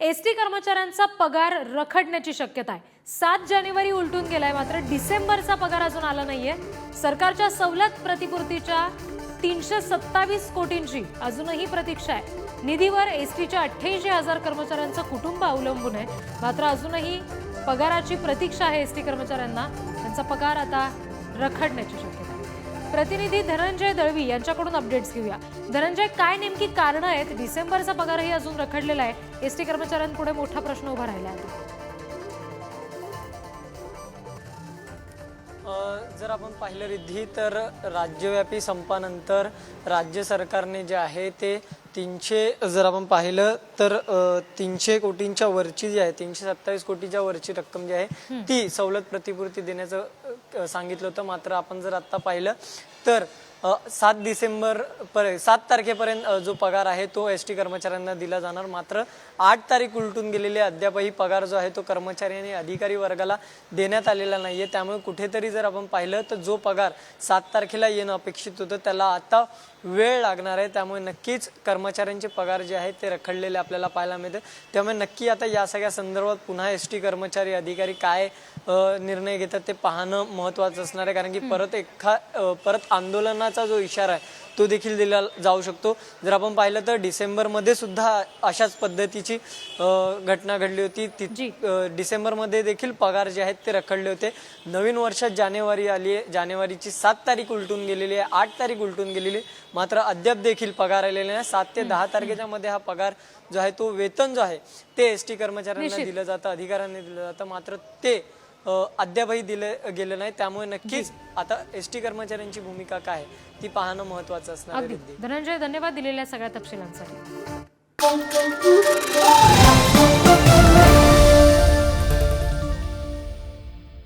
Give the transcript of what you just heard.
S T कर्मचाऱ्यांचा पगार रखडण्याची शक्यता आहे. सात जानेवारी उलटून गेलाय मात्र डिसेंबरचा पगार अजून आला नाहीये. सरकारच्या सवलत प्रतिपूर्तीच्या तीनशे सत्तावीस कोटींची अजूनही प्रतीक्षा आहे. निधीवर एस टीच्या अठ्ठ्याऐंशी हजार कर्मचाऱ्यांचं कुटुंब अवलंबून आहे. मात्र अजूनही पगाराची प्रतीक्षा आहे एस टी कर्मचाऱ्यांना. त्यांचा पगार आता रखडण्याची शक्यता आहे. प्रतिनिधी धनंजय दळवी यांच्याकडून अपडेट्स घेऊया. धनंजय काय नेमकी कारणं आहेत? डिसेंबरचा पगारही अजून रखडलेला आहे. एस टी कर्मचाऱ्यांपुढे मोठा प्रश्न उभा राहिला आहे. जर आपण पाहिलं रिद्धी तर राज्यव्यापी संपानंतर राज्य सरकारने जे आहे ते तीनशे जर आपण पाहिलं तर तीनशे कोटींच्या वरची जी आहे तीनशे सत्तावीस कोटीच्या वरची रक्कम जी आहे ती सवलत प्रतिपूर्ती देण्याचं सांगितलं होतं मात्र आपण जर आत्ता पाहिलं तर सात डिसेंबर पर्यंत सात तारखेपर्यंत जो पगार आहे तो एस टी कर्मचाऱ्यांना दिला जाणार. मात्र आठ तारीख उलटून गेलेली अद्यापही पगार जो आहे तो कर्मचारी आणि अधिकारी वर्गाला देण्यात आलेला नाही आहे त्यामुळे कुठेतरी जर आपण पाहिलं तर जो पगार सात तारखेला येणं अपेक्षित होतं त्याला आता वेळ लागणार आहे. त्यामुळे नक्कीच कर्मचाऱ्यांचे पगार जे आहेत ते रखडलेले आपल्याला पाहायला मिळते. त्यामुळे नक्की आता या सगळ्या संदर्भात पुन्हा एस टी कर्मचारी अधिकारी काय निर्णय घेतात ते पाहणं महत्त्वाचं असणार आहे. कारण की परत एखा परत आंदोलनात आंदोलनाचा जो इशारा आहे तो देखील दिला जाऊ शकतो. जर आपण पाहिलं तर डिसेंबरमध्ये सुद्धा अशाच पद्धतीची घटना घडली होती. ती जी. अ, डिसेंबरमध्ये देखील पगार जे आहेत ते रखडले होते. नवीन वर्षात जानेवारी आली आहे. जानेवारीची सात तारीख उलटून गेलेली आहे. आठ तारीख उलटून गेलेली आहे. मात्र अद्याप देखील पगार आलेले नाही. सात ते दहा तारखेच्या मध्ये हा पगार जो आहे तो वेतन जो आहे ते एस टी कर्मचाऱ्यांना. दिलं जातं अधिकाऱ्यांना दिलं जातं. मात्र ते अद्यापही दिले गेलं नाही त्यामुळे नक्कीच आता एस टी कर्मचाऱ्यांची भूमिका काय ती पाहणं महत्वाचं असणार आहे. धनंजय धन्यवाद दिलेल्या सगळ्या तपशिलांसाठी.